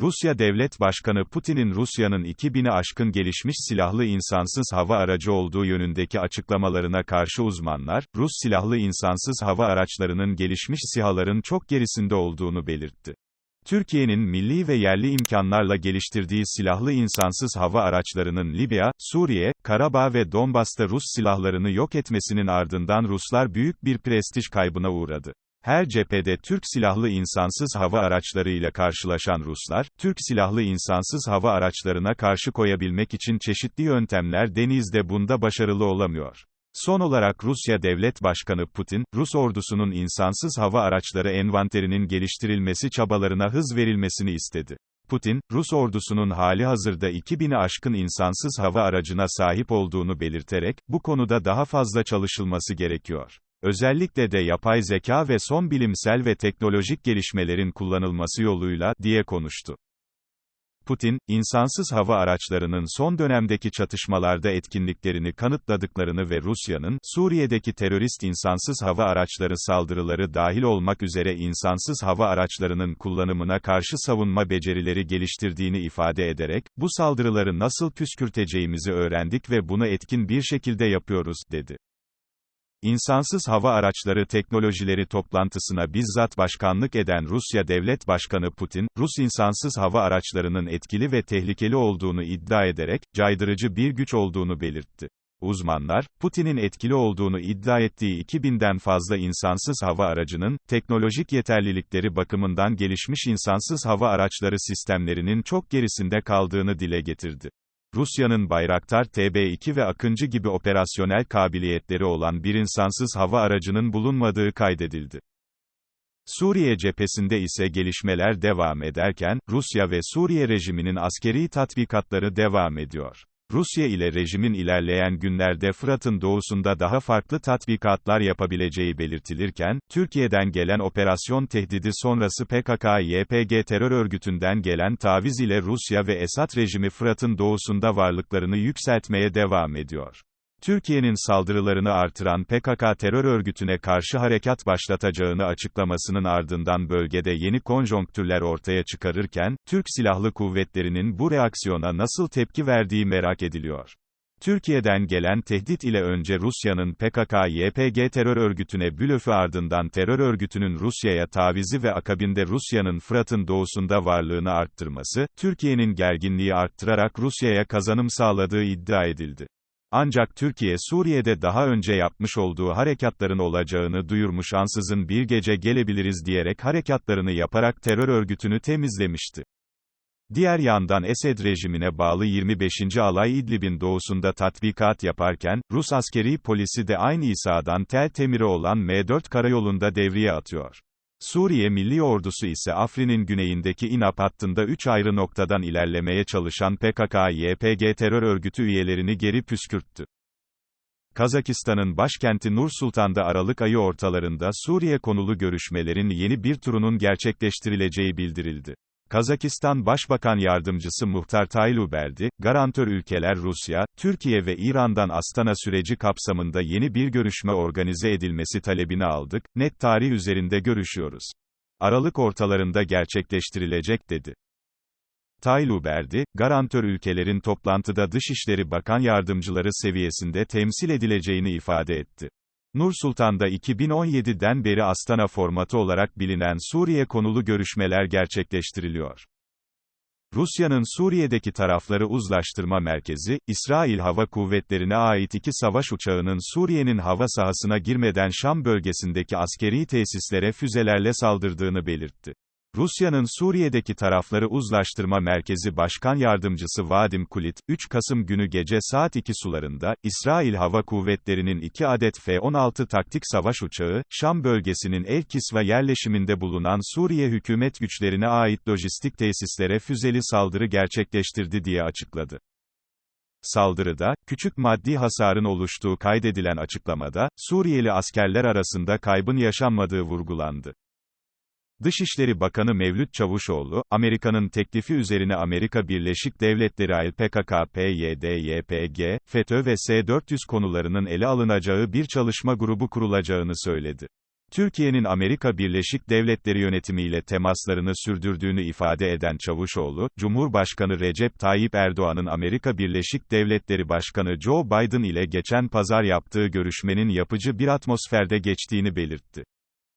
Rusya Devlet Başkanı Putin'in Rusya'nın 2000'i aşkın gelişmiş silahlı insansız hava aracı olduğu yönündeki açıklamalarına karşı uzmanlar, Rus silahlı insansız hava araçlarının gelişmiş SİHA'ların çok gerisinde olduğunu belirtti. Türkiye'nin milli ve yerli imkanlarla geliştirdiği silahlı insansız hava araçlarının Libya, Suriye, Karabağ ve Donbas'ta Rus silahlarını yok etmesinin ardından Ruslar büyük bir prestij kaybına uğradı. Her cephede Türk silahlı insansız hava araçlarıyla karşılaşan Ruslar, Türk silahlı insansız hava araçlarına karşı koyabilmek için çeşitli yöntemler denizde bunda başarılı olamıyor. Son olarak Rusya Devlet Başkanı Putin, Rus ordusunun insansız hava araçları envanterinin geliştirilmesi çabalarına hız verilmesini istedi. Putin, Rus ordusunun hali hazırda 2000'i aşkın insansız hava aracına sahip olduğunu belirterek, bu konuda daha fazla çalışılması gerekiyor. Özellikle de yapay zeka ve son bilimsel ve teknolojik gelişmelerin kullanılması yoluyla, diye konuştu. Putin, insansız hava araçlarının son dönemdeki çatışmalarda etkinliklerini kanıtladıklarını ve Rusya'nın, Suriye'deki terörist insansız hava araçları saldırıları dahil olmak üzere insansız hava araçlarının kullanımına karşı savunma becerileri geliştirdiğini ifade ederek, bu saldırıları nasıl püskürteceğimizi öğrendik ve bunu etkin bir şekilde yapıyoruz, dedi. İnsansız Hava Araçları Teknolojileri toplantısına bizzat başkanlık eden Rusya Devlet Başkanı Putin, Rus insansız hava araçlarının etkili ve tehlikeli olduğunu iddia ederek, caydırıcı bir güç olduğunu belirtti. Uzmanlar, Putin'in etkili olduğunu iddia ettiği 2000'den fazla insansız hava aracının, teknolojik yeterlilikleri bakımından gelişmiş insansız hava araçları sistemlerinin çok gerisinde kaldığını dile getirdi. Rusya'nın Bayraktar TB2 ve Akıncı gibi operasyonel kabiliyetleri olan bir insansız hava aracının bulunmadığı kaydedildi. Suriye cephesinde ise gelişmeler devam ederken, Rusya ve Suriye rejiminin askeri tatbikatları devam ediyor. Rusya ile rejimin ilerleyen günlerde Fırat'ın doğusunda daha farklı tatbikatlar yapabileceği belirtilirken, Türkiye'den gelen operasyon tehdidi sonrası PKK-YPG terör örgütünden gelen taviz ile Rusya ve Esad rejimi Fırat'ın doğusunda varlıklarını yükseltmeye devam ediyor. Türkiye'nin saldırılarını artıran PKK terör örgütüne karşı harekat başlatacağını açıklamasının ardından bölgede yeni konjonktürler ortaya çıkarırken, Türk Silahlı Kuvvetleri'nin bu reaksiyona nasıl tepki verdiği merak ediliyor. Türkiye'den gelen tehdit ile önce Rusya'nın PKK-YPG terör örgütüne blöfü ardından terör örgütünün Rusya'ya tavizi ve akabinde Rusya'nın Fırat'ın doğusunda varlığını arttırması, Türkiye'nin gerginliği arttırarak Rusya'ya kazanım sağladığı iddia edildi. Ancak Türkiye Suriye'de daha önce yapmış olduğu harekatların olacağını duyurmuş ansızın bir gece gelebiliriz diyerek harekatlarını yaparak terör örgütünü temizlemişti. Diğer yandan Esed rejimine bağlı 25. Alay İdlib'in doğusunda tatbikat yaparken, Rus askeri polisi de aynı İsa'dan Tel Temir'e olan M4 karayolunda devriye atıyor. Suriye Milli Ordusu ise Afrin'in güneyindeki İnap hattında üç ayrı noktadan ilerlemeye çalışan PKK-YPG terör örgütü üyelerini geri püskürttü. Kazakistan'ın başkenti Nur Sultan'da Aralık ayı ortalarında Suriye konulu görüşmelerin yeni bir turunun gerçekleştirileceği bildirildi. Kazakistan Başbakan Yardımcısı Muhtar Tayluberdi, garantör ülkeler Rusya, Türkiye ve İran'dan Astana süreci kapsamında yeni bir görüşme organize edilmesi talebini aldık, net tarih üzerinde görüşüyoruz. Aralık ortalarında gerçekleştirilecek dedi. Tayluberdi, garantör ülkelerin toplantıda Dışişleri Bakan Yardımcıları seviyesinde temsil edileceğini ifade etti. Nur Sultan'da 2017'den beri Astana formatı olarak bilinen Suriye konulu görüşmeler gerçekleştiriliyor. Rusya'nın Suriye'deki tarafları uzlaştırma merkezi, İsrail Hava Kuvvetleri'ne ait iki savaş uçağının Suriye'nin hava sahasına girmeden Şam bölgesindeki askeri tesislere füzelerle saldırdığını belirtti. Rusya'nın Suriye'deki tarafları uzlaştırma merkezi başkan yardımcısı Vadim Kulit, 3 Kasım günü gece saat 2 sularında, İsrail Hava Kuvvetleri'nin 2 adet F-16 taktik savaş uçağı, Şam bölgesinin El Kisva yerleşiminde bulunan Suriye hükümet güçlerine ait lojistik tesislere füzeli saldırı gerçekleştirdi diye açıkladı. Saldırıda, küçük maddi hasarın oluştuğu kaydedilen açıklamada, Suriyeli askerler arasında kaybın yaşanmadığı vurgulandı. Dışişleri Bakanı Mevlüt Çavuşoğlu, Amerika'nın teklifi üzerine Amerika Birleşik Devletleri AL PKK, PYD, YPG, FETÖ ve S-400 konularının ele alınacağı bir çalışma grubu kurulacağını söyledi. Türkiye'nin Amerika Birleşik Devletleri yönetimiyle temaslarını sürdürdüğünü ifade eden Çavuşoğlu, Cumhurbaşkanı Recep Tayyip Erdoğan'ın Amerika Birleşik Devletleri Başkanı Joe Biden ile geçen pazar yaptığı görüşmenin yapıcı bir atmosferde geçtiğini belirtti.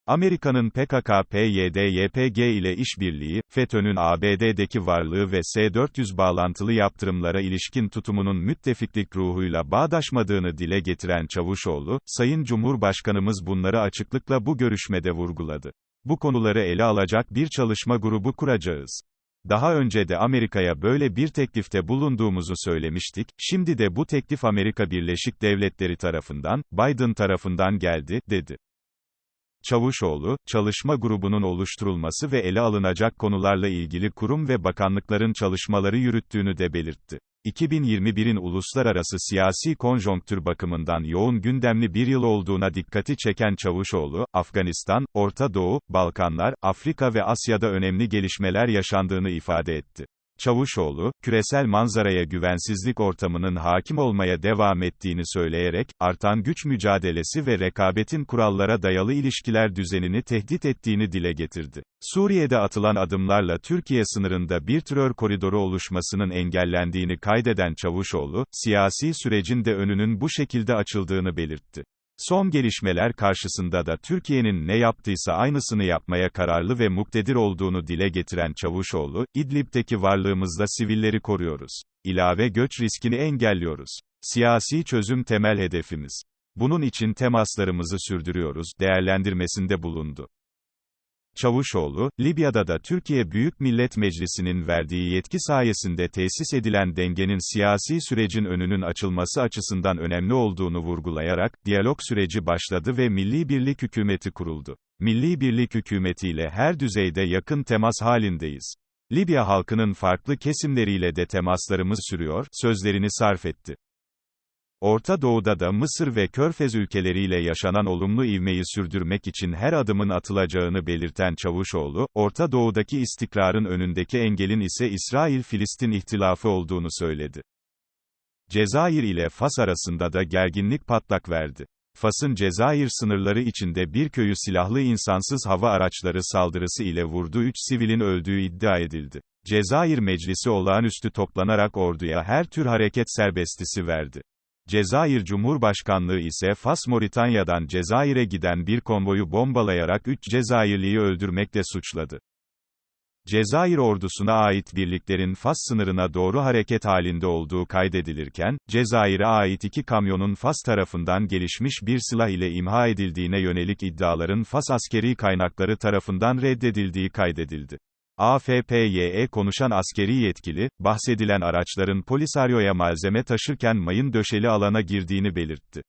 Amerika'nın PKK-PYD-YPG ile işbirliği, FETÖ'nün ABD'deki varlığı ve S-400 bağlantılı yaptırımlara ilişkin tutumunun müttefiklik ruhuyla bağdaşmadığını dile getiren Çavuşoğlu, Sayın Cumhurbaşkanımız bunları açıklıkla bu görüşmede vurguladı. Bu konuları ele alacak bir çalışma grubu kuracağız. Daha önce de Amerika'ya böyle bir teklifte bulunduğumuzu söylemiştik, şimdi de bu teklif Amerika Birleşik Devletleri tarafından, Biden tarafından geldi, dedi. Çavuşoğlu, çalışma grubunun oluşturulması ve ele alınacak konularla ilgili kurum ve bakanlıkların çalışmaları yürüttüğünü de belirtti. 2021'in uluslararası siyasi konjonktür bakımından yoğun gündemli bir yıl olduğuna dikkati çeken Çavuşoğlu, Afganistan, Orta Doğu, Balkanlar, Afrika ve Asya'da önemli gelişmeler yaşandığını ifade etti. Çavuşoğlu, küresel manzaraya güvensizlik ortamının hakim olmaya devam ettiğini söyleyerek, artan güç mücadelesi ve rekabetin kurallara dayalı ilişkiler düzenini tehdit ettiğini dile getirdi. Suriye'de atılan adımlarla Türkiye sınırında bir terör koridoru oluşmasının engellendiğini kaydeden Çavuşoğlu, siyasi sürecin de önünün bu şekilde açıldığını belirtti. Son gelişmeler karşısında da Türkiye'nin ne yaptıysa aynısını yapmaya kararlı ve muktedir olduğunu dile getiren Çavuşoğlu, İdlib'deki varlığımızla sivilleri koruyoruz. İlave göç riskini engelliyoruz. Siyasi çözüm temel hedefimiz. Bunun için temaslarımızı sürdürüyoruz, değerlendirmesinde bulundu. Çavuşoğlu, Libya'da da Türkiye Büyük Millet Meclisi'nin verdiği yetki sayesinde tesis edilen dengenin siyasi sürecin önünün açılması açısından önemli olduğunu vurgulayarak, diyalog süreci başladı ve Milli Birlik Hükümeti kuruldu. Milli Birlik Hükümeti ile her düzeyde yakın temas halindeyiz. Libya halkının farklı kesimleriyle de temaslarımız sürüyor, sözlerini sarf etti. Orta Doğu'da da Mısır ve Körfez ülkeleriyle yaşanan olumlu ivmeyi sürdürmek için her adımın atılacağını belirten Çavuşoğlu, Orta Doğu'daki istikrarın önündeki engelin ise İsrail-Filistin ihtilafı olduğunu söyledi. Cezayir ile Fas arasında da gerginlik patlak verdi. Fas'ın Cezayir sınırları içinde bir köyü silahlı insansız hava araçları saldırısı ile vurdu 3 sivilin öldüğü iddia edildi. Cezayir Meclisi olağanüstü toplanarak orduya her tür hareket serbestisi verdi. Cezayir Cumhurbaşkanlığı ise Fas Moritanya'dan Cezayir'e giden bir konvoyu bombalayarak 3 Cezayirliyi öldürmekle suçladı. Cezayir ordusuna ait birliklerin Fas sınırına doğru hareket halinde olduğu kaydedilirken, Cezayir'e ait iki kamyonun Fas tarafından gelişmiş bir silah ile imha edildiğine yönelik iddiaların Fas askeri kaynakları tarafından reddedildiği kaydedildi. AFP'ye konuşan askeri yetkili, bahsedilen araçların Polisario'ya malzeme taşırken mayın döşeli alana girdiğini belirtti.